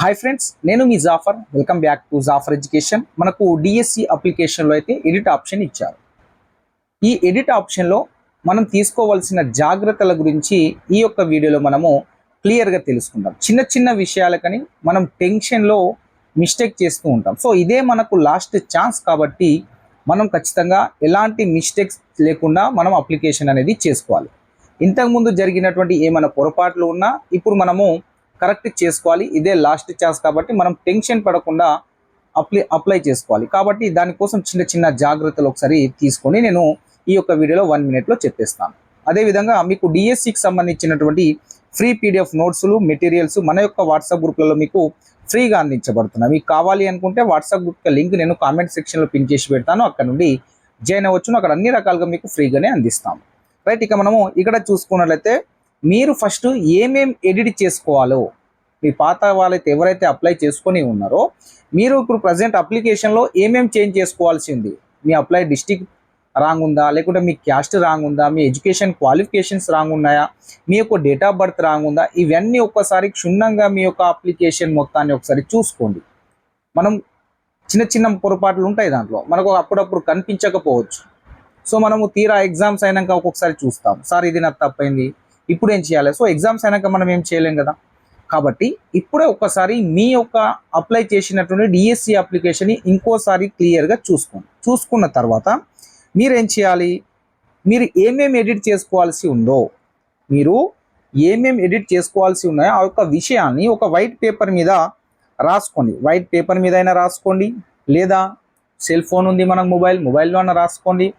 Hi friends నేను మీ Jafar. Welcome back to Jafar education మనకు DSC అప్లికేషన్లో అయితే ఎడిట్ ఆప్షన్ ఇచ్చారు. ఈ ఎడిట్ ఆప్షన్లో మనం తీసుకోవాల్సిన జాగ్రత్తల గురించి ఈ యొక్క వీడియోలో మనము క్లియర్గా తెలుసుకుంటాం చిన్న చిన్న విషయాలకని మనం టెన్షన్లో మిస్టేక్ చేస్తూ ఉంటాం. సో ఇదే మనకు లాస్ట్ ఛాన్స్ కాబట్టి మనం ఖచ్చితంగా ఎలాంటి మిస్టేక్స్ లేకుండా మనం అప్లికేషన్ అనేది చేసుకోవాలి. ఇంతకుముందు జరిగినటువంటి ఏమైనా పొరపాట్లు ఉన్నా ఇప్పుడు మనము కరెక్ట్ చేసుకోవాలి ఇదే లాస్ట్ ఛాన్స్ కాబట్టి మనం టెన్షన్ పడకుండా అప్లై అప్లై చేసుకోవాలి. కాబట్టి దానికోసం చిన్న చిన్న జాగ్రత్తలు ఒకసారి తీసుకొని నేను ఈ యొక్క వీడియోలో వన్ మినిట్లో చెప్పేస్తాను. అదేవిధంగా మీకు డిఎస్సికి సంబంధించినటువంటి ఫ్రీ పీడిఎఫ్ నోట్స్లు మెటీరియల్స్ మన యొక్క వాట్సాప్ గ్రూప్లలో మీకు ఫ్రీగా అందించబడుతున్నాయి. మీకు కావాలి అనుకుంటే వాట్సాప్ గ్రూప్ లింక్ నేను కామెంట్ సెక్షన్లో పిన్ చేసి పెడతాను. అక్కడ నుండి జాయిన్ అవ్వచ్చును. అక్కడ అన్ని రకాలుగా మీకు ఫ్రీగానే అందిస్తాము. రైట్ ఇక మనము ఇక్కడ చూసుకున్నట్లయితే మీరు ఫస్ట్ ఏమేం ఎడిట్ చేసుకోవాలో మీ పాత వాళ్ళైతే ఎవరైతే అప్లై చేసుకొని ఉన్నారో మీరు ఇప్పుడు ప్రజెంట్ అప్లికేషన్లో ఏమేం చేంజ్ చేసుకోవాల్సింది? మీ అప్లై డిస్టిక్ రాంగ్ ఉందా? లేకుంటే మీ క్యాస్ట్ రాంగ్ ఉందా? మీ ఎడ్యుకేషన్ క్వాలిఫికేషన్స్ రాంగ్ ఉన్నాయా? మీ యొక్క డేట్ ఆఫ్ బర్త్ రాంగ్ ఉందా? ఇవన్నీ ఒక్కసారి క్షుణ్ణంగా మీ యొక్క అప్లికేషన్ మొత్తాన్ని ఒకసారి చూసుకోండి. మనం చిన్న చిన్న పొరపాట్లు ఉంటాయి దాంట్లో. మనకు అప్పుడప్పుడు కనిపించకపోవచ్చు. సో మనము తీరా ఎగ్జామ్స్ అయినాక ఒక్కొక్కసారి చూస్తాం. సార్ ఇది నాకు తప్పైంది. ఇప్పుడు ఏం చేయాలి? సో ఎగ్జామ్స్ అయినాక మనం ఏం చేయలేం కదా? కాబట్టి ఇప్పుడే ఒక్కసారి మీ యొక్క అప్లై చేసినటువంటి డిఎస్సి అప్లికేషన్ని ఇంకోసారి క్లియర్గా చూసుకోండి. చూసుకున్న తర్వాత మీరు ఏం చేయాలి? మీరు ఏమేమి ఎడిట్ చేసుకోవాల్సి ఉందో మీరు ఏమేమి ఎడిట్ చేసుకోవాల్సి ఉన్నాయో ఆ యొక్క విషయాన్ని ఒక వైట్ పేపర్ మీద రాసుకోండి. వైట్ పేపర్ మీద అయినా రాసుకోండి. లేదా సెల్ ఫోన్ ఉంది మనకు మొబైల్ మొబైల్లో అయినా రాసుకోండి.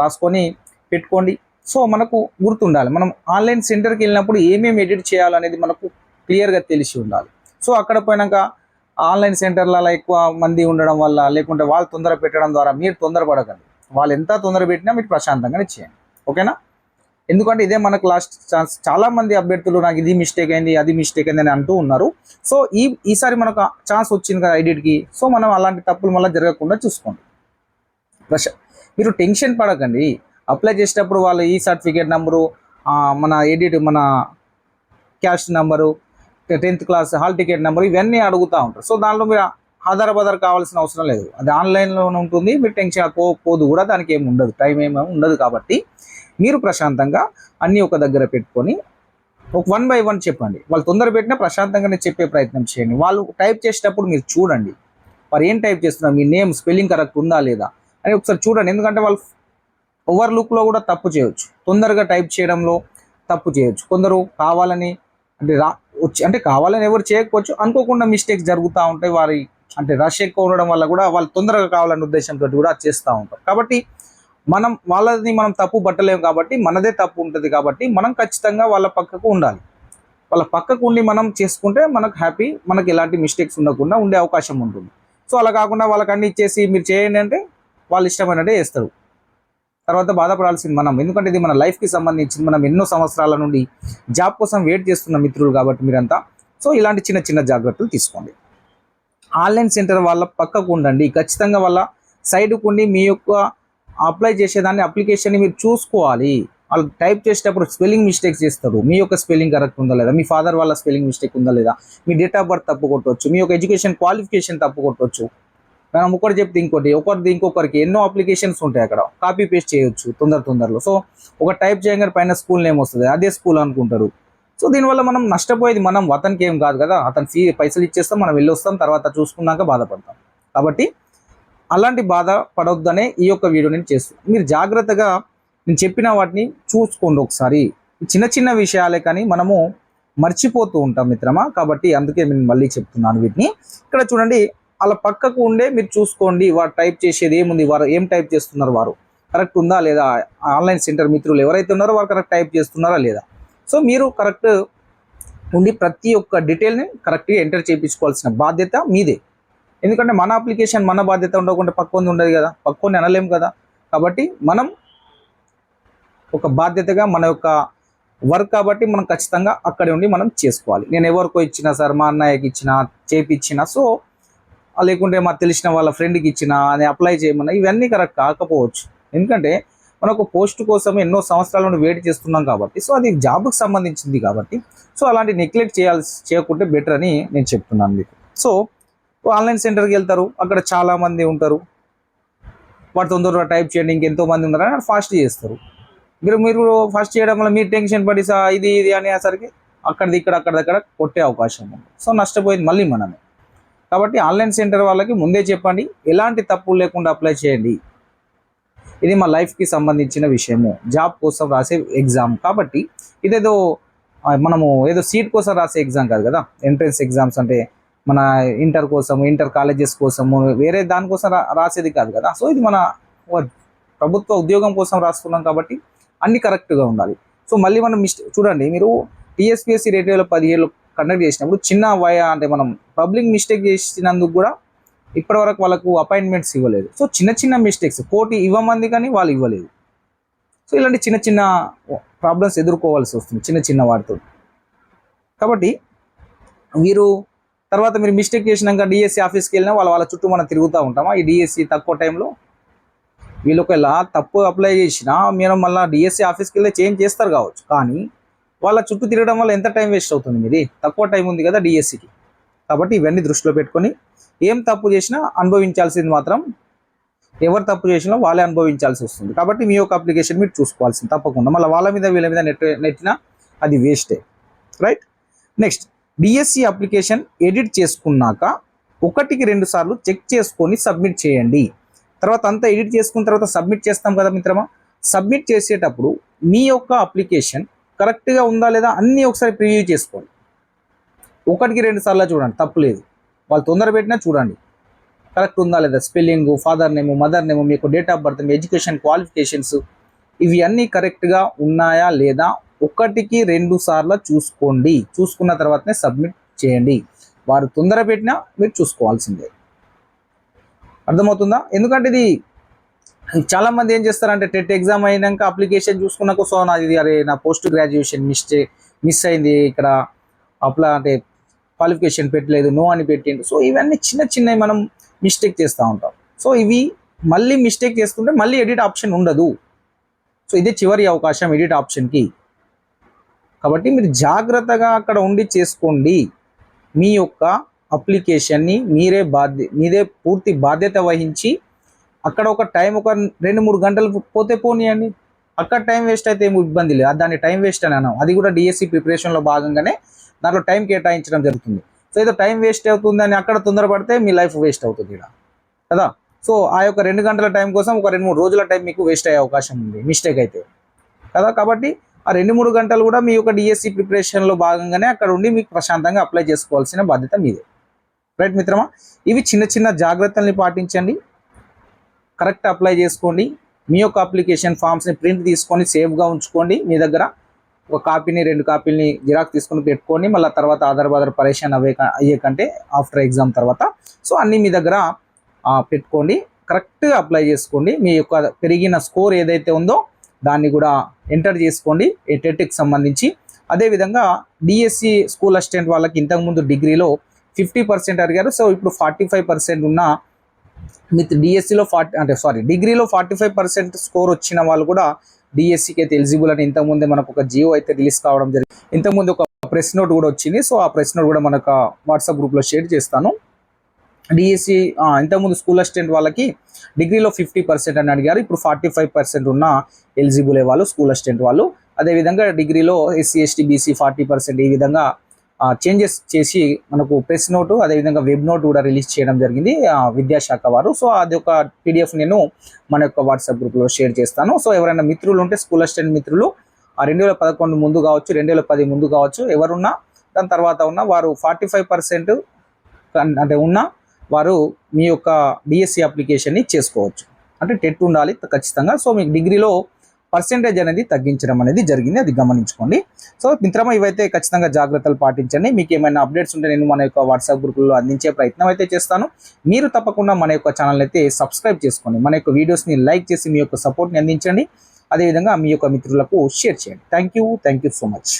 రాసుకొని పెట్టుకోండి. సో మనకు గుర్తుండాలి. మనం ఆన్లైన్ సెంటర్కి వెళ్ళినప్పుడు ఏమేమి ఎడిట్ చేయాలనేది మనకు క్లియర్గా తెలిసి ఉండాలి. సో అక్కడ పోయినాక ఆన్లైన్ సెంటర్లలో ఎక్కువ మంది ఉండడం వల్ల లేకుంటే వాళ్ళు తొందర పెట్టడం ద్వారా మీరు తొందరపడకండి. వాళ్ళు ఎంత తొందర పెట్టినా మీరు ప్రశాంతంగానే చేయండి. ఓకేనా? ఎందుకంటే ఇదే మనకు లాస్ట్ ఛాన్స్ చాలా మంది అభ్యర్థులు నాకు ఇది మిస్టేక్ అయింది అది మిస్టేక్ అయింది అని అంటూ ఉన్నారు. సో ఈ ఈసారి మనకు ఛాన్స్ వచ్చింది కదా ఎడిట్కి సో మనం అలాంటి తప్పులు మళ్ళీ జరగకుండా చూసుకోండి. ప్రశ మీరు టెన్షన్ పడకండి. అప్లై చేసేటప్పుడు వాళ్ళు ఈ సర్టిఫికేట్ నెంబరు మన ఎడిట్ మన cash number tenth class hall ticket number ఇవన్నీ అడుగుతూ ఉంటారు. సో దాంట్లో మీరు ఆధార్ బదర్ కావాల్సిన అవసరం లేదు. అది ఆన్లైన్లోనే ఉంటుంది. మీరు టెన్షన్ పో పోదు కూడా దానికి ఏమి ఉండదు. టైం ఏమి ఉండదు కాబట్టి మీరు ప్రశాంతంగా అన్నీ ఒక దగ్గర పెట్టుకొని ఒక వన్ బై వన్ చెప్పండి. వాళ్ళు తొందర పెట్టినా ప్రశాంతంగానే చెప్పే ప్రయత్నం చేయండి. వాళ్ళు టైప్ చేసేటప్పుడు మీరు చూడండి. వారు ఏం టైప్ చేస్తున్నారు? మీ నేమ్ స్పెల్లింగ్ కరెక్ట్ ఉందా లేదా? అని ఒకసారి చూడండి. ఎందుకంటే వాళ్ళు ఓవర్ లుక్లో కూడా తప్పు చేయొచ్చు. తొందరగా టైప్ చేయడంలో తప్పు చేయొచ్చు. కొందరు కావాలని అంటే రా వచ్చి అంటే కావాలని ఎవరు చేయకపోవచ్చు. అనుకోకుండా మిస్టేక్స్ జరుగుతూ ఉంటాయి. వారి అంటే రష్ ఎక్కువ ఉండడం వల్ల కూడా వాళ్ళు తొందరగా కావాలనే ఉద్దేశంతో కూడా చేస్తూ ఉంటారు. కాబట్టి మనం వాళ్ళని మనం తప్పు పట్టలేము కాబట్టి మనదే తప్పు ఉంటుంది కాబట్టి మనం ఖచ్చితంగా వాళ్ళ పక్కకు ఉండాలి. వాళ్ళ పక్కకు ఉండి మనం చేసుకుంటే మనకు హ్యాపీ మనకి ఎలాంటి మిస్టేక్స్ ఉండకుండా ఉండే అవకాశం ఉంటుంది. సో అలా కాకుండా వాళ్ళకి అన్ని ఇచ్చేసి మీరు చేయండి అంటే వాళ్ళు ఇష్టమైనట్టే చేస్తారు. తర్వాత బాధపడాల్సింది మనం. ఎందుకంటే ఇది మన లైఫ్కి సంబంధించింది. మనం ఎన్నో సంవత్సరాల నుండి జాబ్ కోసం వెయిట్ చేస్తున్న మిత్రులు కాబట్టి మీరంతా. సో ఇలాంటి చిన్న చిన్న జాగ్రత్తలు తీసుకోండి. ఆన్లైన్ సెంటర్ వాళ్ళ పక్కకు ఉండండి. ఖచ్చితంగా వాళ్ళ సైడ్కు ఉండి మీ యొక్క అప్లై చేసేదాన్ని అప్లికేషన్ని మీరు చూసుకోవాలి. వాళ్ళు టైప్ చేసేటప్పుడు స్పెల్లింగ్ మిస్టేక్స్ చేస్తారు. మీ యొక్క స్పెల్లింగ్ కరెక్ట్ ఉందా లేదా? మీ ఫాదర్ వాళ్ళ స్పెల్లింగ్ మిస్టేక్ ఉందా లేదా? మీ డేట్ ఆఫ్ బర్త్ తప్పు కొట్టవచ్చు మీ యొక్క ఎడ్యుకేషన్ క్వాలిఫికేషన్ తప్పు కొట్టవచ్చు మనం ఒకటి చెప్తే ఇంకోటి ఒకరిది ఇంకొకరికి ఎన్నో అప్లికేషన్స్ ఉంటాయి అక్కడ. కాపీ పేస్ట్ చేయొచ్చు తొందర తొందరలో. సో ఒక టైప్ చేయగానే పైన స్కూల్ నేమ్ వస్తుంది అదే స్కూల్ అనుకుంటారు. సో దీనివల్ల మనం నష్టపోయేది మనం అతనికి ఏం కాదు కదా. అతను ఫీ పైసలు ఇచ్చేస్తాం మనం వెళ్ళి వస్తాం తర్వాత చూసుకున్నాక బాధపడతాం. కాబట్టి అలాంటి బాధ పడొద్దనే ఈ యొక్క వీడియో నేను చేస్తాను మీరు జాగ్రత్తగా నేను చెప్పిన వాటిని చూసుకోండి ఒకసారి. చిన్న చిన్న విషయాలే కానీ మనము మర్చిపోతూ ఉంటాం మిత్రమా. కాబట్టి అందుకే నేను మళ్ళీ చెప్తున్నాను వీటిని. ఇక్కడ చూడండి అలా పక్కకు ఉండే మీరు చూసుకోండి వారు టైప్ చేసేది ఏముంది వారు ఏం టైప్ చేస్తున్నారు వారు? కరెక్ట్ ఉందా లేదా? ఆన్లైన్ సెంటర్ మిత్రులు ఎవరైతే ఉన్నారో వారు కరెక్ట్ టైప్ చేస్తున్నారా లేదా? సో మీరు కరెక్ట్ ఉండి ప్రతి ఒక్క డీటెయిల్ని కరెక్ట్గా ఎంటర్ చేయించుకోవాల్సిన బాధ్యత మీదే. ఎందుకంటే మన అప్లికేషన్ మన బాధ్యత ఉండకుండా పక్కొంది ఉండదు కదా పక్కొని అనలేం కదా. కాబట్టి మనం ఒక బాధ్యతగా మన యొక్క వర్క్ కాబట్టి మనం ఖచ్చితంగా అక్కడే ఉండి మనం చేసుకోవాలి. నేను ఎవరికో ఇచ్చినా సార్ మా అన్నయ్యకి ఇచ్చిన చేపిచ్చిన సో లేకుంటే మాకు తెలిసిన వాళ్ళ ఫ్రెండ్కి ఇచ్చినా అని అప్లై చేయమన్నా ఇవన్నీ కరెక్ట్ కాకపోవచ్చు. ఎందుకంటే మనకు పోస్ట్ కోసం ఎన్నో సంవత్సరాల నుండి వెయిట్ చేస్తున్నాం కాబట్టి సో అది జాబ్కి సంబంధించింది కాబట్టి సో అలాంటి నెగ్లెక్ట్ చేయాల్సి చేయకుంటే బెటర్ అని నేను చెప్తున్నాను మీకు. సో ఆన్లైన్ సెంటర్కి వెళ్తారు అక్కడ చాలామంది ఉంటారు. వాడు తొందరగా టైప్ చేయండి ఇంకెంతో మంది ఉన్నారు అని ఫాస్ట్ చేస్తారు. మీరు మీరు ఫస్ట్ చేయడం వల్ల మీరు టెన్షన్ పడి సా ఇది ఇది అనేసరికి అక్కడిది ఇక్కడ అక్కడ దగ్గర కొట్టే అవకాశం ఉంది. సో నష్టపోయింది మళ్ళీ మనమే. కాబట్టి ఆన్లైన్ సెంటర్ వాళ్ళకి ముందే చెప్పండి. ఎలాంటి తప్పులు లేకుండా అప్లై చేయండి. ఇది మా లైఫ్కి సంబంధించిన విషయము. జాబ్ కోసం రాసే ఎగ్జామ్ కాబట్టి ఇదేదో మనము ఏదో సీట్ కోసం రాసే ఎగ్జామ్ కాదు కదా? ఎంట్రన్స్ ఎగ్జామ్స్ అంటే మన ఇంటర్ కోసం ఇంటర్ కాలేజెస్ కోసము వేరే దానికోసం రా రాసేది కాదు కదా? సో ఇది మన ప్రభుత్వ ఉద్యోగం కోసం రాస్తున్నాం కాబట్టి అన్ని కరెక్ట్గా ఉండాలి. సో మళ్ళీ మనం మిస్టే చూడండి మీరు టీఎస్పిఎస్సి రెండు వేల పదిహేడులో కండక్ట్ చేసినప్పుడు చిన్న వయ అంటే మనం పబ్లిక్ మిస్టేక్ చేసినందుకు కూడా ఇప్పటివరకు వాళ్ళకు అపాయింట్మెంట్స్ ఇవ్వలేదు. సో చిన్న చిన్న మిస్టేక్స్ కోటి ఇవ్వమంది కానీ వాళ్ళు ఇవ్వలేదు. సో ఇలాంటి చిన్న చిన్న ప్రాబ్లమ్స్ ఎదుర్కోవాల్సి వస్తుంది చిన్న చిన్న వాటితో. కాబట్టి మీరు తర్వాత మీరు మిస్టేక్ చేసినాక డిఎస్సి ఆఫీస్కి వెళ్ళినా వాళ్ళ వాళ్ళ చుట్టూ మనం తిరుగుతూ ఉంటామా? ఈ డిఎస్సి తక్కువ టైంలో వీళ్ళు ఒకవేళ తప్పు అప్లై చేసినా మీరు మళ్ళీ డిఎస్సి ఆఫీస్కి వెళ్ళి చేంజ్ చేస్తారు కావచ్చు. కానీ వాళ్ళ చుట్టూ తిరగడం వల్ల ఎంత టైం వేస్ట్ అవుతుంది మీది? తక్కువ టైం ఉంది కదా డిఎస్సికి కాబట్టి ఇవన్నీ దృష్టిలో పెట్టుకొని ఏం తప్పు చేసినా అనుభవించాల్సింది మాత్రం ఎవరు తప్పు చేసినా వాళ్ళే అనుభవించాల్సి వస్తుంది. కాబట్టి మీ యొక్క అప్లికేషన్ మీరు చూసుకోవాల్సింది తప్పకుండా. మళ్ళీ వాళ్ళ మీద వీళ్ళ మీద నెట్ నెట్టినా అది వేస్టే. Right next DSC application edit చేసుకున్నాక ఒకటికి రెండు సార్లు చెక్ చేసుకొని సబ్మిట్ చేయండి. తర్వాత అంతా ఎడిట్ చేసుకున్న తర్వాత సబ్మిట్ చేస్తాం కదా మిత్రమా? సబ్మిట్ చేసేటప్పుడు మీ యొక్క అప్లికేషన్ కరెక్ట్గా ఉందా లేదా అన్నీ ఒకసారి ప్రివ్యూ చేసుకోండి. ఒకటికి రెండు సార్లు చూడండి తప్పులేదు వాళ్ళు తొందర పెట్టినా చూడండి. కరెక్ట్ ఉందా లేదా? Spelling father name mother name మీకు డేట్ ఆఫ్ బర్త్ మీ ఎడ్యుకేషన్ క్వాలిఫికేషన్స్ ఇవి అన్నీ కరెక్ట్గా ఉన్నాయా లేదా? ఒకటికి రెండు సార్లు చూసుకోండి. చూసుకున్న తర్వాతనే సబ్మిట్ చేయండి. వారు తొందర పెట్టినా మీరు చూసుకోవాల్సిందే. అర్థమవుతుందా? ఎందుకంటే ఇది చాలా మంది ఏం చేస్తారంటే టెట్ ఎగ్జామ్ అయినాక అప్లికేషన్ చూసుకున్నాక సో నాది అరే నా పోస్ట్ గ్రాడ్యుయేషన్ మిస్టే మిస్ అయింది ఇక్కడ అప్లా అంటే క్వాలిఫికేషన్ పెట్టలేదు నో అని పెట్టిండు. సో ఇవన్నీ చిన్న చిన్నవి మనం మిస్టేక్ చేస్తూ ఉంటాం. సో ఇవి మళ్ళీ మిస్టేక్ చేసుకుంటే మళ్ళీ ఎడిట్ ఆప్షన్ ఉండదు. సో ఇదే చివరి అవకాశం ఎడిట్ ఆప్షన్కి. కాబట్టి మీరు జాగ్రత్తగా అక్కడ ఉండి చేసుకోండి. మీ యొక్క అప్లికేషన్ని మీరే బాధ్య మీదే పూర్తి బాధ్యత వహించి అక్కడ ఒక టైం ఒక రెండు మూడు గంటలు పోతే పోనీయండి. అక్కడ టైం వేస్ట్ అయితే ఏమి ఇబ్బంది లేదు. దాన్ని టైం వేస్ట్ అని అన్నాం. అది కూడా డిఎస్సి ప్రిపరేషన్లో భాగంగానే దాంట్లో టైం కేటాయించడం జరుగుతుంది. సో ఏదో టైం వేస్ట్ అవుతుందని అక్కడ తొందరపడితే మీ లైఫ్ వేస్ట్ అవుతుంది ఇక్కడ. కదా? సో ఆ యొక్క రెండు గంటల టైం కోసం ఒక రెండు మూడు రోజుల టైం మీకు వేస్ట్ అయ్యే అవకాశం ఉంది. మిస్టేక్ అయితే. కదా? కాబట్టి ఆ రెండు మూడు గంటలు కూడా మీ యొక్క డిఎస్సి ప్రిపరేషన్లో భాగంగానే అక్కడ ఉండి మీకు ప్రశాంతంగా అప్లై చేసుకోవాల్సిన బాధ్యత మీదే. రైట్ మిత్రమా? ఇవి చిన్న చిన్న జాగ్రత్తల్ని పాటించండి. కరెక్ట్ అప్లై చేసుకోండి. మీ యొక్క అప్లికేషన్ ఫామ్స్ని ప్రింట్ తీసుకొని సేఫ్గా ఉంచుకోండి. మీ దగ్గర ఒక కాపీని రెండు కాపీని జిరాక్స్ తీసుకొని పెట్టుకొని మళ్ళీ తర్వాత ఆధార్ బాధర్ పరేషాన్ అవే అయ్యే కంటే ఆఫ్టర్ ఎగ్జామ్ తర్వాత. సో అన్నీ మీ దగ్గర పెట్టుకోండి. కరెక్ట్గా అప్లై చేసుకోండి. మీ యొక్క పెరిగిన స్కోర్ ఏదైతే ఉందో దాన్ని కూడా ఎంటర్ చేసుకోండి. ఈ టెట్కి సంబంధించి. అదేవిధంగా డిఎస్సి స్కూల్ అసిస్టెంట్ వాళ్ళకి ఇంతకుముందు డిగ్రీలో ఫిఫ్టీ పర్సెంట్ అడిగారు. సో ఇప్పుడు ఫార్టీ ఫైవ్ పర్సెంట్ ఉన్న విత్ డిఎస్సిలో ఫార్టీ అంటే సారీ డిగ్రీలో ఫార్టీ ఫైవ్ పర్సెంట్ స్కోర్ వచ్చిన వాళ్ళు కూడా డిఎస్సికి అయితే ఎలిజిబుల్ అని ఇంతకుముందే మనకు ఒక జియో అయితే రిలీజ్ కావడం జరిగింది. ఇంతకుముందు ఒక ప్రెస్ నోట్ కూడా వచ్చింది. సో ఆ ప్రెస్ నోట్ కూడా మనకు వాట్సాప్ గ్రూప్లో షేర్ చేస్తాను. డిఎస్సి ఇంతకుముందు స్కూల్ అసిస్టెంట్ వాళ్ళకి డిగ్రీలో ఫిఫ్టీ పర్సెంట్ అని అడిగారు. ఇప్పుడు ఫార్టీ ఫైవ్ పర్సెంట్ ఉన్న ఎలిజిబుల్ వాళ్ళు స్కూల్ అసిస్టెంట్ వాళ్ళు. అదేవిధంగా డిగ్రీలో SC ST BC forty percent ఈ విధంగా చేంజెస్ చేసి మనకు ప్రెస్ నోటు అదేవిధంగా వెబ్ నోట్ కూడా రిలీజ్ చేయడం జరిగింది విద్యాశాఖ వారు. సో అది ఒక పీడిఎఫ్ నేను మన యొక్క వాట్సాప్ గ్రూప్లో షేర్ చేస్తాను. సో ఎవరైనా మిత్రులు ఉంటే స్కూల్ అసిస్టెంట్ మిత్రులు ఆ రెండు వేల పదకొండు ముందు కావచ్చు రెండు వేల పది ముందు కావచ్చు ఎవరున్నా దాని తర్వాత ఉన్న వారు ఫార్టీ ఫైవ్ పర్సెంట్ అంటే ఉన్న వారు మీ యొక్క డిఎస్సి అప్లికేషన్ని చేసుకోవచ్చు. అంటే టెట్ ఉండాలి ఖచ్చితంగా. సో మీకు డిగ్రీలో పర్సెంటేజ్ అనేది తగ్గించడం అనేది జరిగింది. అది గమనించుకోండి. సో మిత్రమా ఇవైతే ఖచ్చితంగా జాగ్రత్తలు పాటించండి. మీకు ఏమైనా అప్డేట్స్ ఉంటే నేను మన యొక్క వాట్సాప్ గ్రూపుల్లో అందించే ప్రయత్నం అయితే చేస్తాను. మీరు తప్పకుండా మన యొక్క ఛానల్ అయితే సబ్స్క్రైబ్ చేసుకోండి. మన యొక్క వీడియోస్ని లైక్ చేసి మీ యొక్క సపోర్ట్ని అందించండి. అదేవిధంగా మీ యొక్క మిత్రులకు షేర్ చేయండి. Thank you. Thank you so much.